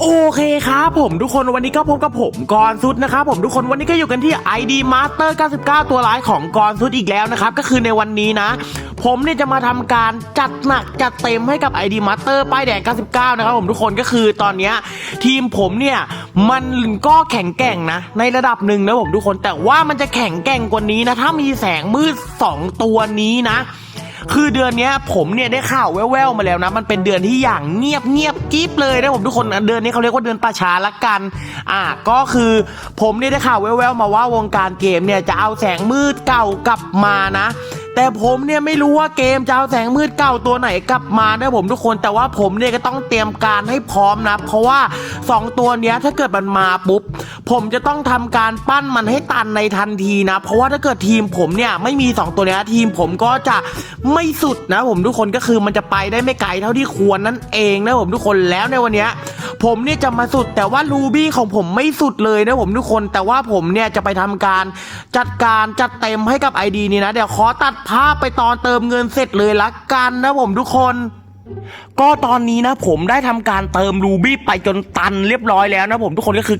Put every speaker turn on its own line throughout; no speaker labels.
โอเคครับผมทุกคนวันนี้ก็พบกับผมกรซุดนะครับผมทุกคนวันนี้ก็อยู่กันที่ ID Master 99 ตัวร้ายของกรซุดอีกแล้วนะครับ ก็คือในวันนี้นะ ผมเนี่ยจะมาทำการจัดหนักจัดเต็มให้กับ ID Master ป้ายแดง 99 นะครับผมทุกคนก็คือตอนนี้ทีมผมเนี่ยมันก็แข็งแกร่งนะ ในระดับหนึ่งนะผมทุกคนแต่ว่ามันจะแข็งแกร่งกว่านี้นะ ถ้ามีแสงมืด 2 ตัวนี้นะ คือเดือนนี้ผมเนี่ยได้ข่าวแว่วๆมาแล้วนะ มันเป็นเดือนที่อย่างเงียบเงียบกิ๊บเลยนะผมทุกคนเดือนนี้เขาเรียกว่าเดือนประชาละกัน อ่าก็คือผมเนี่ยได้ข่าวแว่วๆมาว่าวงการเกมเนี่ยจะเอาแสงมืดเก่ากลับมานะ แต่ผมเนี่ยไม่รู้ว่าเกมจะเอาแสงมืดเก่าตัวไหนกลับมานะผมทุกคน แต่ว่าผมเนี่ยก็ต้องเตรียมการให้พร้อมนะ เพราะว่า 2 ตัวเนี้ยถ้าเกิดมันมาปุ๊บ ผมจะต้องทำการปั้นมันให้ตันในทันทีนะ เพราะว่าถ้าเกิดทีมผมเนี่ยไม่มี 2 ตัวเนี้ยทีมผมก็จะไม่สุดนะผมทุกคนก็คือมันจะไปได้ไม่ไกลเท่าที่ควรนั่นเองนะผมทุกคนแล้วในวันเนี้ย ผมเนี่ยจะมาสุดแต่ว่ารูบี้ของผมไม่สุดเลยนะผมทุกคนแต่ว่าผมเนี่ยจะไปทำการจัดการจัดเต็มให้กับ ID นี้นะ เดี๋ยวขอตัดภาพไปตอนเติมเงินเสร็จเลยละกันนะผมทุกคน ก็ตอนนี้นะผมได้ทำการเติมรูบี้ไปจนตันเรียบร้อยแล้วนะผมทุกคนก็คือ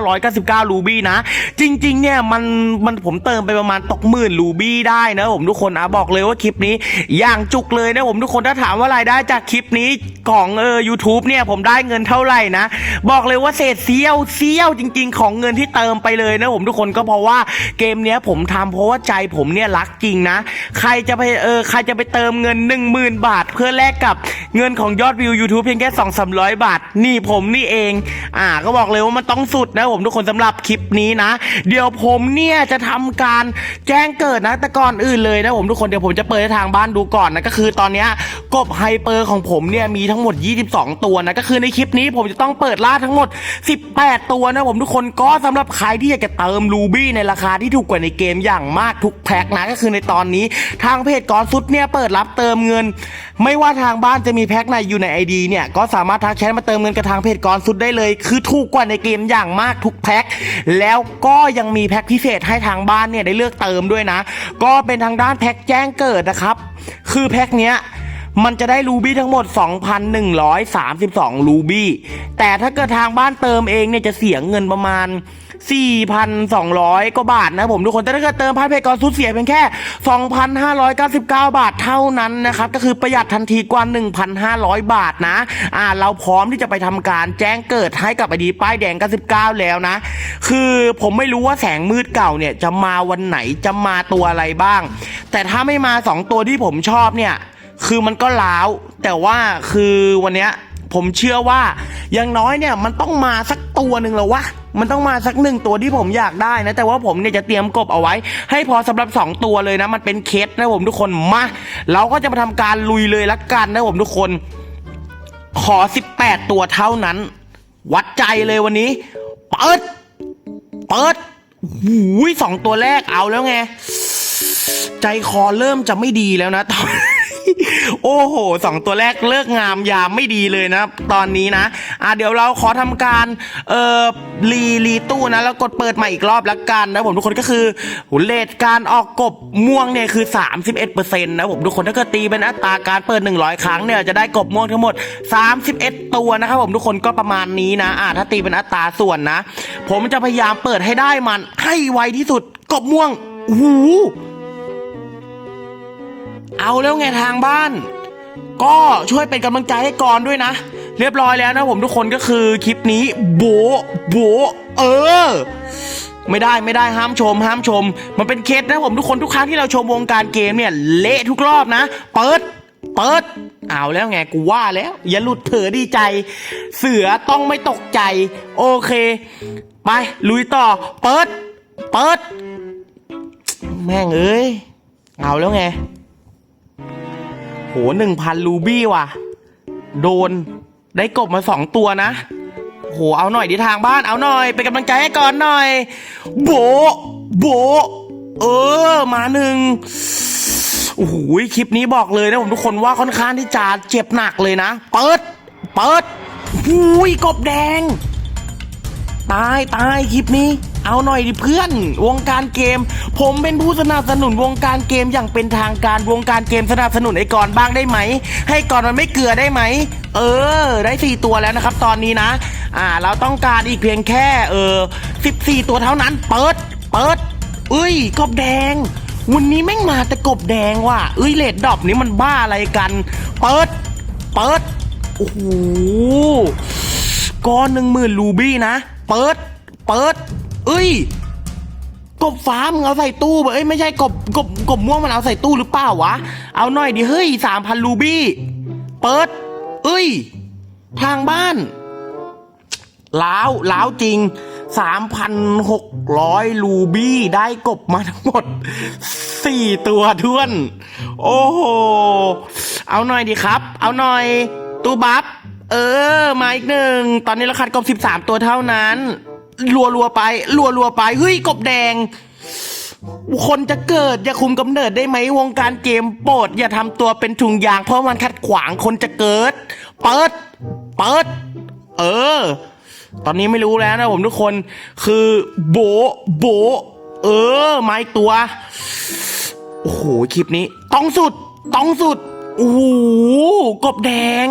9,999 รูบี้นะ จริง ๆ เนี่ยมันมันผมเติมไปประมาณตกหมื่นรูบี้ได้นะผมทุกคนอะบอกเลยว่าคลิปนี้อย่างจุกเลยนะผมทุกคนถ้าถามว่ารายได้จากคลิปนี้ของเออ YouTube เนี่ยผมได้เงินเท่าไหร่นะ บอกเลยว่าเศษเสี้ยวเสี้ยวจริง ๆ ของเงินที่เติมไปเลยนะผมทุกคนก็เพราะว่าเกมเนี้ยผมทำเพราะว่าใจผมเนี่ยรักจริงนะ ใครจะไปเออใครจะไปเติมเงิน 10,000 บาท เพื่อแลกกับเงินของยอดวิว YouTube เพียงแค่2 3 0 0 บาท นี่ผมนี่เอง อ่า ก็บอกเลยว่ามันต้องสุดนะผมทุกคนสำหรับคลิปนี้นะ เดี๋ยวผมเนี่ยจะทำการแจ้งเกิดนะแต่ก่อนอื่นเลยนะผมทุกคนเดี๋ยวผมจะเปิดให้ทางบ้านดูก่อนนะก็คือตอนนี้กบไฮเปอร์ของผมเนี่ยมีทั้งหมด 22 ตัวนะก็คือในคลิปนี้ผมจะต้องเปิดล่าทั้งหมด 18 ตัวนะผมทุกคนก็สำหรับใครที่อยากจะเติมรูบี้ในราคาที่ถูกกว่าในเกมอย่างมากทุกแพ็คนะก็คือในตอนนี้ทางเพจกอนซุดเนี่ยเปิดรับเติมเงิน ไม่ว่าทางางบ้านจะมีแพ็คไหนอยู่ในไอดีเนี่ยก็สามารถทักแชทมาเติมเงินกับทางเพจกอนซุดได้เลย คือถูกกว่าในเกมอย่างมากทุกแพ็คแล้วก็ยังมีแพ็คพิเศษให้ทางบ้านเนี่ยได้เลือกเติมด้วยนะ ก็เป็นทางด้านแพ็คแจ้งเกิดนะครับ คือแพ็คเนี้ยมันจะได้รูบี้ทั้งหมด 2,132 รูบี้ แต่ถ้าเกิดทางบ้านเติมเองเนี่ยจะเสียเงินประมาณ 4,200 กว่าบาทนะผมทุกคนแต่ถ้าเกิดเติมพาร์ทเพจก่อนสุดเสียเพียงแค่ 2,599 บาทเท่านั้นนะครับก็คือประหยัดทันทีกว่า 1,500 บาทนะอ่าเราพร้อมที่จะไปทำการแจ้งเกิดให้กับไอดีป้ายแดง 99 แล้วนะ คือผมไม่รู้ว่าแสงมืดเก่าเนี่ยจะมาวันไหนจะมาตัวอะไรบ้าง แต่ถ้าไม่มา 2 ตัวที่ผมชอบเนี่ย คือมันก็ล้าว แต่ว่าคือวันเนี้ย ผมเชื่อว่าอย่างน้อยเนี่ยมันต้องมาสักตัวหนึ่งแล้ววะมันต้องมาสักหนึ่งตัวที่ผมอยากได้นะ แต่ว่าผมเนี่ยจะเตรียมกบเอาไว้ ให้พอสำหรับ 2 ตัวเลยนะ มันเป็นเคสนะผมทุกคนมา เราก็จะมาทำการลุยเลยละกันนะผมทุกคน ขอ 18 ตัวเท่านั้น วัดใจเลยวันนี้ เปิด เปิดหูยสองตัวแรกเอาแล้วไง ใจคอเริ่มจะไม่ดีแล้วนะตอน โอ้โหสองตัวแรกเลิกงามยามไม่ดีเลยนะตอนนี้นะอะเดี๋ยวเราขอทำการเอ่อรีรีตู้นะแล้วกดเปิดใหม่อีกรอบละกันนะผมทุกคนก็คือเลทการออกกบม่วงเนี่ยคือ 31%นะผมทุกคนถ้าเกิดตีเป็นอัตราการเปิด 100 ครั้งเนี่ยจะได้กบม่วงทั้งหมด 31 ตัวนะครับผมทุกคนก็ประมาณนี้นะอะถ้าตีเป็นอัตราส่วนนะ ผมจะพยายามเปิดให้ได้มันให้ไวที่สุดกบม่วงโอ้ เอาแล้วไงทางบ้าน ก็ช่วยเป็นกำลังใจให้ก่อนด้วยนะ เรียบร้อยแล้วนะผมทุกคนก็คือคลิปนี้โบโบเออ ไม่ได้ไม่ได้ห้ามชม ห้ามชม มันเป็นเคสนะผมทุกคนทุกครั้งที่เราชมวงการเกมเนี่ยเละทุกรอบนะ เปิดเปิดเอาแล้วไงกูว่าแล้ว อย่าหลุดเถอดีใจ เสือต้องไม่ตกใจ โอเค ไป ลุยต่อ เปิด เปิด แม่งเอ้ย เอาแล้วไง โหหนึ่งพันรูบี้ว่ะ โดนได้กบมาสองตัวนะ โห เอาหน่อยดิทางบ้าน เอาหน่อย เป็นกำลังใจให้ก่อนหน่อย โบ โบ เออ มาหนึ่งโอ้โหคลิปนี้บอกเลยนะผมทุกคนว่าค่อนข้างที่จะเจ็บหนักเลยนะ เปิด เปิดหูยกบแดง ตายตายคลิปนี้ เอาหน่อยดิเพื่อน วงการเกม ผมเป็นผู้สนับสนุนวงการเกมอย่างเป็นทางการวงการเกมสนับสนุนไอ้ก่อนบ้างได้ไหม ให้ก่อนมันไม่เกลือได้ไหม เออ ได้สี่ตัวแล้วนะครับ ตอนนี้นะ อ่า เราต้องการอีกเพียงแค่เออสิบสี่ตัวเท่านั้น เปิด เปิดเอ้ยกบแดง วันนี้แม่งมาแต่กบแดงว่ะเอ้ยเลดดอบนี้มันบ้าอะไรกัน เปิด เปิดโอ้โหก้อนหนึ่งหมื่นรูบี้นะ เปิด เปิด เอ้ย กบฟ้ามึงเอาใส่ตู้ไปเอ้ยไม่ใช่กบกบกบม่วงมันเอาใส่ตู้หรือเปล่าวะ เอาหน่อยดิเฮ้ยสามพันรูบี้ เปิด เอ้ย ทางบ้านล้าวล้าวจริง 3,600 รูบี้ได้กบมาทั้งหมด 4 ตัวท้วน โอ้โห เอาหน่อยดีครับ เอาหน่อย ตูบับเออ มาอีกหนึ่ง ตอนนี้เราคัดกบ 13 ตัวเท่านั้น รัวรัวไป รัวรัวไป เฮ้ย กบแดง คนจะเกิดอย่าคุมกำเนิดได้ไหมวงการเกมโปรดอย่าทำตัวเป็นถุงยาง เพราะมันขัดขวางคนจะเกิด เปิด เปิด เออ ตอนนี้ไม่รู้แล้วนะผมทุกคน คือโบโบเออ ไมาอีกตัว โอ้โห คลิปนี้ ต้องสุด ต้องสุด โอ้โห กบแดง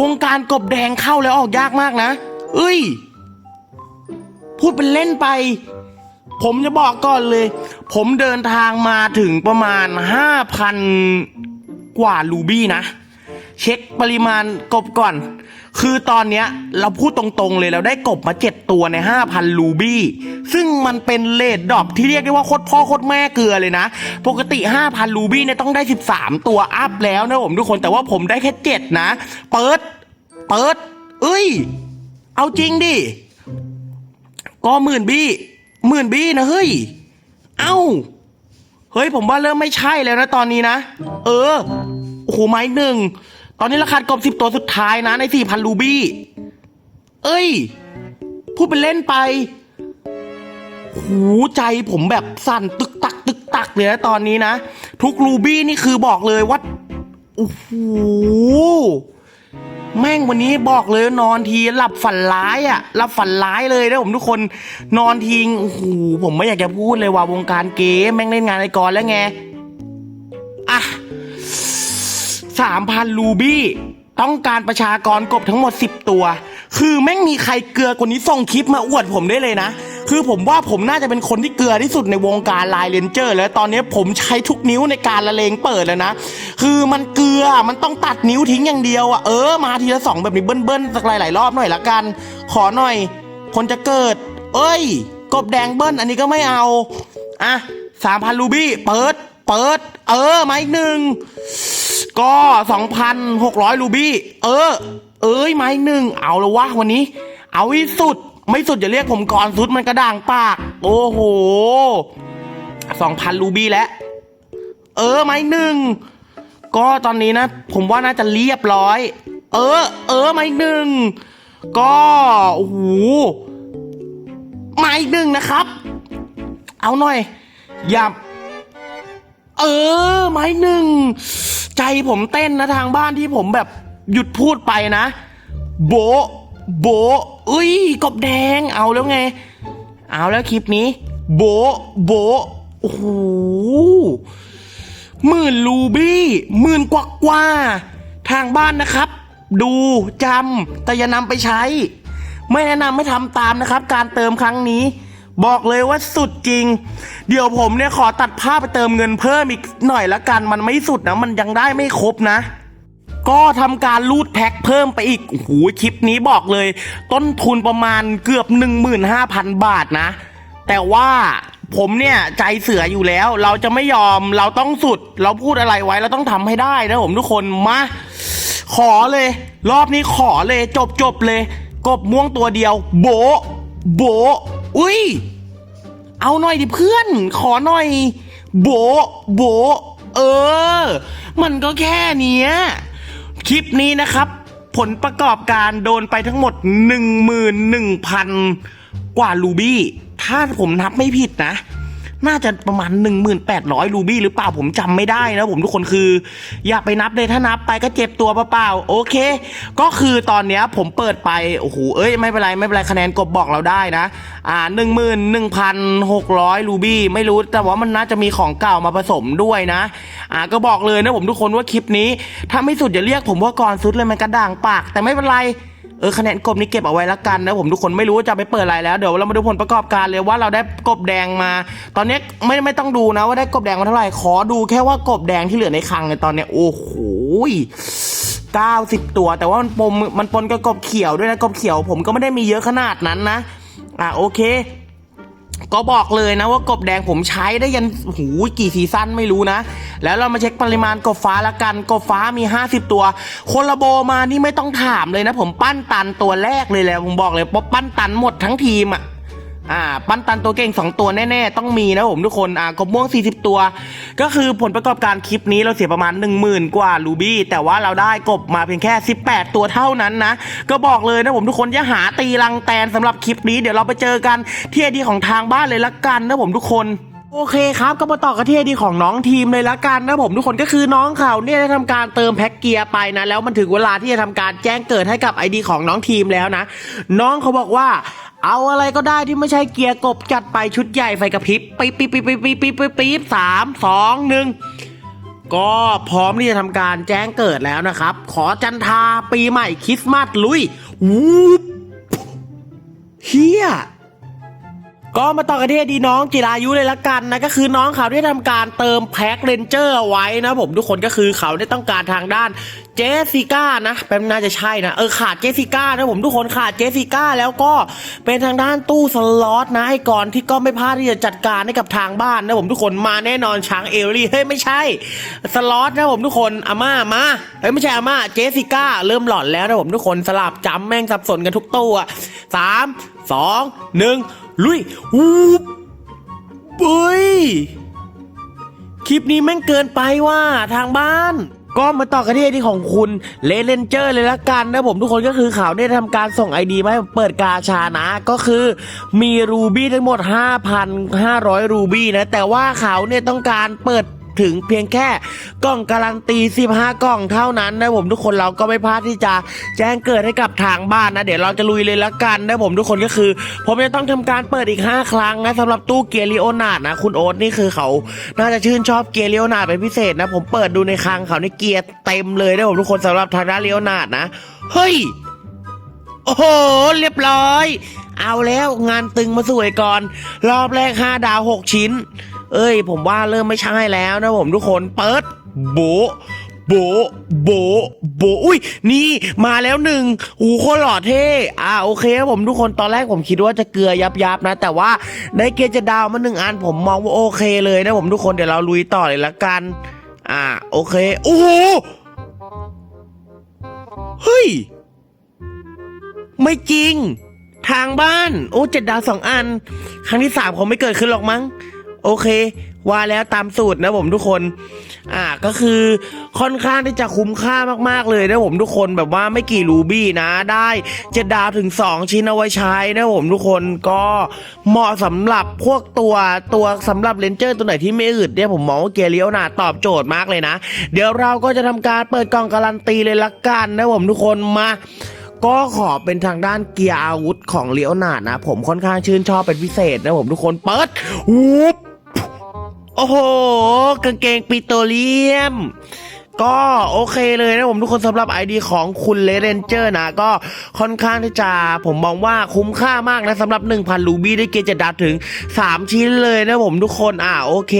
วงการกบแดงเข้าแล้วออกยากมากนะ เอ้ย พูดเป็นเล่นไป ผมจะบอกก่อนเลย ผมเดินทางมาถึงประมาณ 5,000 กว่ารูบี้นะ เช็คปริมาณกบก่อน คือตอนเนี้ยเราพูดตรงๆเลยเราได้กบมา 7 ตัวใน 5,000รูบี้ ซึ่งมันเป็นเลดดรอปที่เรียกได้ว่าโคตรพ่อโคตรแม่เกลือเลยนะ ปกติ 5,000รูบี้เนี่ยต้องได้ 13 ตัวอัพแล้วนะผมทุกคน แต่ว่าผมได้แค่ 7 นะ เปิด เปิด เอ้ย เอาจริงดิ ก็หมื่นบี้หมื่นบี้นะเฮ้ย เอ้า เฮ้ยผมว่าเริ่มไม่ใช่แล้วนะตอนนี้นะ เออ โอ้โหไม้หนึ่ง ตอนนี้ราคากบสิบตัวสุดท้ายนะในสี่พันรูบี้ เอ้ย พูดเป็นเล่นไป หูใจผมแบบสั่นตึกตัก ตึกตักเลยนะตอนนี้นะ ทุกรูบี้นี่คือบอกเลยว่า โอ้โห แม่งวันนี้บอกเลยนอนทีหลับฝันร้ายอะ่ะหลับฝันร้ายเลยนะผมทุกคนนอนทิ้งโอ้โหผมไม่อยากจะพูดเลยว่าวงการเกมแม่งเล่นงานไอ้กรแล้วไงอะสามพันรูบี้ต้องการประชากรกบทั้งหมด 10 ตัว คือแม่งมีใครเกลือกว่านี้ส่งคลิปมาอวดผมได้เลยนะ คือผมว่าผมน่าจะเป็นคนที่เกลือที่สุดในวงการไลน์เลนเจอร์ แล้วตอนนี้ผมใช้ทุกนิ้วในการละเลงเปิดแล้วนะ คือมันเกลือมันต้องตัดนิ้วทิ้งอย่างเดียวอะเออมาทีละสองแบบนี้เบิ้ลๆสักหลายๆรอบหน่อยละกัน ขอหน่อย คนจะเกิด เอ้ย กบแดงเบิ้ลอันนี้ก็ไม่เอาอะสามพันรูบี้เปิดเปิด เออมาอีกหนึ่งก็สองพันหกร้อยรูบี้เออ เอ้ยไม้หนึ่งเอาละวะวันนี้ เอาให้สุด ไม่สุดอย่าเรียกผมก่อนสุดมันกระด่างปาก โอ้โหสองพันรูบี้แล้ว เออไม้หนึ่ง ก็ตอนนี้นะ ผมว่าน่าจะเรียบร้อย เออ เออไม้หนึ่ง ก็โอ้โหไม้หนึ่งนะครับ เอาหน่อย อย่าเออ ไม้หนึ่ง ใจผมเต้นนะทางบ้านที่ผมแบบหยุดพูดไปนะ โบ โบะอุ้ยกบแดงเอาแล้วไง เอาแล้วคลิปนี้ โบะโบะโอ้โหหมื่นรูบี้หมื่นกว่ากว่าๆทางบ้านนะครับ ดูจำแต่อย่านำไปใช้ ไม่แนะนำให้ทำตามนะครับ การเติมครั้งนี้ บอกเลยว่าสุดจริง เดี๋ยวผมเนี่ยขอตัดภาพไปเติมเงินเพิ่มอีกหน่อยละกัน มันไม่สุดนะ มันยังได้ไม่ครบนะ ก็ทำการรูดแพ็คเพิ่มไปอีกโอ้โหคลิปนี้บอกเลย ต้นทุนประมาณเกือบ 15,000 บาทนะ แต่ว่าผมเนี่ยใจเสืออยู่แล้ว เราจะไม่ยอมเราต้องสุด เราพูดอะไรไว้เราต้องทำให้ได้นะผมทุกคนมา ขอเลย รอบนี้ขอเลยจบจบเลย กบม่วงตัวเดียว โบโบอุ้ย เอาหน่อยดิเพื่อน ขอหน่อย โบโบเออ มันก็แค่เนี้ย คลิปนี้นะครับ ผลประกอบการโดนไปทั้งหมด 11,000 กว่าลูบี้ ถ้าผมนับไม่ผิดนะ น่าจะประมาณ 1800 รูบี้หรือเปล่าผมจำไม่ได้นะผมทุกคนคือ อย่าไปนับเลยถ้านับไปก็เจ็บตัวเปล่าๆโอเค ก็คือตอนเนี้ยผมเปิดไปโอ้โหเอ้ยไม่เป็นไรไม่เป็นไรคะแนนกบบอกเราได้นะ อ่าหนึ่งหมื่นหนึ่งพันหกร้อยรูบี้ไม่รู้แต่ว่ามันน่าจะมีของเก่ามาผสมด้วยนะ อ่าก็บอกเลยนะผมทุกคนว่าคลิปนี้ ถ้าไม่สุดอย่าเรียกผมว่าก่อนสุดเลยมันกระด่างปาก แต่ไม่เป็นไร เออคะแนนกบนี้เก็บเอาไว้ละกันนะผมทุกคนไม่รู้ว่าจะไปเปิดอะไรแล้วเดี๋ยวเรามาดูผลประกอบการเลยว่าเราได้กบแดงมา ตอนนี้ไม่ไม่ต้องดูนะว่าได้กบแดงมาเท่าไหร่ขอดูแค่ว่ากบแดงที่เหลือในคลังในตอนเนี้ยโอ้โห90 ตัว แต่ว่ามันปมมันปนกับกบเขียวด้วยนะกบเขียว ผมก็ไม่ได้มีเยอะขนาดนั้นนะอะโอเค ก็บอกเลยนะว่ากบแดงผมใช้ได้ยันหูกี่ซีซั่นไม่รู้นะ แล้วเรามาเช็คปริมาณกบฟ้าละกัน กบฟ้ามี 50 ตัวคนละโบมานี่ไม่ต้องถามเลยนะ ผมปั้นตันตัวแรกเลยแหละผมบอกเลยป๊อปปั้นตันหมดทั้งทีมอะ อ่าปั้นตันตัวเก่ง 2 ตัวแน่ๆ ต้องมีนะผมทุกคนอ่ากบม่วง 40 ตัว ก็คือผลประกอบการคลิปนี้เราเสียประมาณ 10,000 กว่ารูบี้แต่ว่าเราได้กบมาเพียงแค่ 18 ตัวเท่านั้นนะ ก็บอกเลยนะผมทุกคนอย่าหาตีลังแตนสำหรับคลิปนี้เดี๋ยวเราไปเจอกันที่ดีของทางบ้านเลยละกันนะผมทุกคนโอเคครับก็มาต่อกันที่ไอดีของน้องทีมเลยละกันนะผมทุกคนก็คือน้องเขาเนี่ยได้ทำการเติมแพ็กเกียร์ไปนะแล้วมันถึงเวลาที่จะทำการแจ้งเกิดให้กับไอดีของน้องทีมแล้วนะ น้องเขาบอกว่า เอาอะไรก็ได้ที่ไม่ใช่เกียร์กบจัดไปชุดใหญ่ไฟกระพริบปี๊บปี๊บปี๊บปี๊บปี๊บปี๊บปี๊บปี๊บสามสองหนึ่งก็พร้อมที่จะทำการแจ้งเกิดแล้วนะครับ ขอจันทาปีใหม่คริสต์มาสลุยวูบเฮีย ก็มาต่อกันที่ดีน้องจิรายุเลยละกันนะก็คือน้องเขาได้ทำการเติมแพ็คเรนเจอร์ไว้นะผมทุกคนก็คือเขาได้ต้องการทางด้านเจสสิก้านะเป็นน่าจะใช่นะเออขาดเจสสิก้านะผมทุกคนขาดเจสสิก้าแล้วก็เป็นทางด้านตู้สล็อตนะไอ้ก่อนที่ก็ไม่พลาดที่จะจัดการให้กับทางบ้านนะผมทุกคนมาแน่นอนช้างเอลลี่เฮ้ยไม่ใช่สล็อตนะผมทุกคนอาม่ามาเฮ้ยไม่ใช่อาม่าเจสสิก้าเริ่มหลอนแล้วนะผมทุกคนสลับจำแม่งสับสนกันทุกตู้อะสาม สองหนึ่งลุยวูบเฮ้ยคลิปนี้แม่งเกินไปว่าทางบ้านก็มาต่อกันที่ไอดีของคุณเลนเลนเจอร์เลยละกันนะผมทุกคนก็คือเขาได้ทำการส่งไอดีมาให้เปิดกาชานะ ก็คือมีรูบี้ทั้งหมด 5,500 รูบี้นะ แต่ว่าเขาเนี่ยต้องการเปิด ถึงเพียงแค่กล่องการันตี 15 กล่องเท่านั้นนะผมทุกคนเราก็ไม่พลาดที่จะแจ้งเกิดให้กับทางบ้านนะ เดี๋ยวเราจะลุยเลยละกันนะผมทุกคนก็คือ ผมจะต้องทำการเปิดอีก 5 ครั้งนะสำหรับตู้เกียร์ลิโอนาร์ดนะ คุณโอ๊ตนี่คือเขา น่าจะชื่นชอบเกียร์ลิโอนาดเป็นพิเศษนะ ผมเปิดดูในคลังเขาในเกียร์เต็มเลยนะผมทุกคนสำหรับทางด้านลิโอนาดนะเฮ้ยโอ้โหเรียบร้อย เอาแล้วงานตึงมาสวยก่อน รอบแรก 5 ดาว 6 ชิ้น เอ้ย ผมว่าเริ่มไม่ใช่แล้วนะผมทุกคนเปิดโบโบโบโบอุ้ยนี่มาแล้วหนึ่งหูโคหล่อเท่อ่าโอเคครับผมทุกคนตอนแรกผมคิดว่าจะเกลือยับยับนะ แต่ว่าได้เกจดาวมาหนึ่งอันผมมองว่าโอเคเลยนะผมทุกคนเดี๋ยวเราลุยต่อเลยละกัน อ่าโอเคโอ้โหเฮ้ย ไม่จริง ทางบ้าน โอ้เจ็ดดาวสองอัน ครั้งที่สามคงไม่เกิดขึ้นหรอกมั้ง โอเค ว่าแล้วตามสูตรนะผมทุกคน อ่าก็คือค่อนข้างที่จะคุ้มค่ามากๆเลยนะผมทุกคนแบบว่าไม่กี่รูบี้นะได้เจ็ดดาวถึง 2 ชิ้นเอาไว้ใช้นะผมทุกคนก็เหมาะสำหรับพวกตัวตัวสำหรับเลนเจอร์ตัวไหนที่ไม่อึดเนี่ยผมมองว่าเกเลียวนาตอบโจทย์มากเลยนะ เดี๋ยวเราก็จะทำการเปิดกล่องการันตีเลยละกันนะผมทุกคนมาก็ขอเป็นทางด้านเกียร์อาวุธของเลียวนาดนะ ผมค่อนข้างชื่นชอบเป็นพิเศษนะผมทุกคนเปิดวูบ โอ้โห กางเกงปิโตรเลียม ก็โอเคเลยนะผมทุกคนสำหรับไอดีของคุณเลเรนเจอร์นะ ก็ค่อนข้างที่จะผมมองว่าคุ้มค่ามากนะสำหรับ 1,000 ลูบี้ได้เกียร์เจ็ดดาวถึง 3 ชิ้นเลยนะผมทุกคนอ่าโอเค